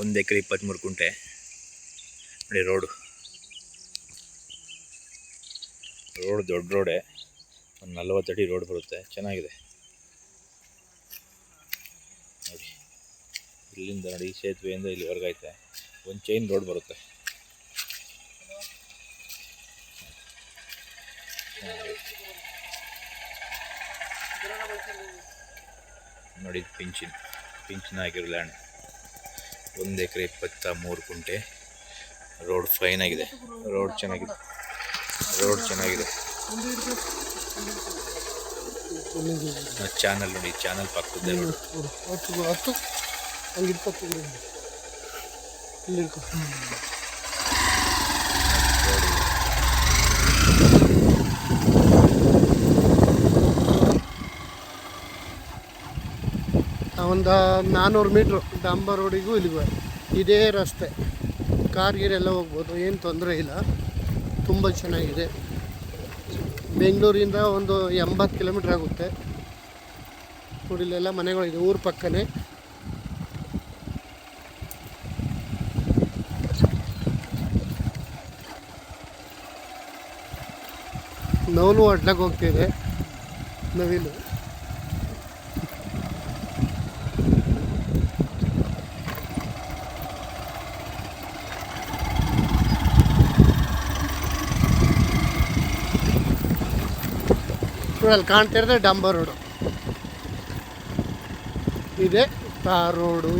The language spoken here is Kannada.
ಒಂದು ಎಕರೆ ಇಪ್ಪತ್ತ್ಮೂರು ಕುಂಟೆ ನೋಡಿ ರೋಡು. ರೋಡ್ ದೊಡ್ಡ ರೋಡೆ. ಒಂದು ನಲ್ವತ್ತಡಿ ರೋಡ್ ಬರುತ್ತೆ. ಚೆನ್ನಾಗಿದೆ. ನೋಡಿ. ಇಲ್ಲಿಂದ ನೋಡಿ ಸೇತುವೆಯಿಂದ ಇಲ್ಲಿ ಐತೆ. ಒಂದು ಚೈನ್ ರೋಡ್ ಬರುತ್ತೆ. ನೋಡಿ, ಪಿಂಚಿನ್, ಪಿಂಚಿನ ಆಗಿರೋ ಲ್ಯಾಂಡ್ ಒಂದು ಎಕರೆ ಇಪ್ಪತ್ತ ಮೂರು ಕುಂಟೆ ರೋಡ್ ಫೈನ್ ಆಗಿದೆ ರೋಡ್ ಚೆನ್ನಾಗಿದೆ ರೋಡ್ ಚೆನ್ನಾಗಿದೆ ಚಾನಲ್ ನೋಡಿ ಚಾನಲ್ ಪಕ್ಕದ ಹತ್ತು ಹಂಗೆ ಇಟ್ಕೊತ್ತು ಒಂದು ನಾನ್ನೂರು ಮೀಟ್ರು ಡಾಂಬರ್ ರೋಡಿಗೂ ಇಲ್ಲಿಗೂ. ಇದೇ ರಸ್ತೆ. ಕಾರ್ ಗೀರ್ ಎಲ್ಲ ಹೋಗ್ಬೋದು, ಏನು ತೊಂದರೆ ಇಲ್ಲ. ತುಂಬ ಚೆನ್ನಾಗಿದೆ. ಬೆಂಗಳೂರಿಂದ ಒಂದು ಎಂಬತ್ತು ಕಿಲೋಮೀಟ್ರ್ ಆಗುತ್ತೆ. ನೋಡಿ ಇಲ್ಲೆಲ್ಲ ಮನೆಗಳಿದೆ, ಊರ ಪಕ್ಕನೇ. ನವಲು ಅಡ್ಲಕ್ಕೆ ಹೋಗ್ತಿದೆ. ನವಿಲು. ಅಲ್ಲಿ ಕಾಣ್ತಾ ಇರೋದೇ ಡಂಬರ್ ರೋಡು. ಇದೆ ರೋಡು.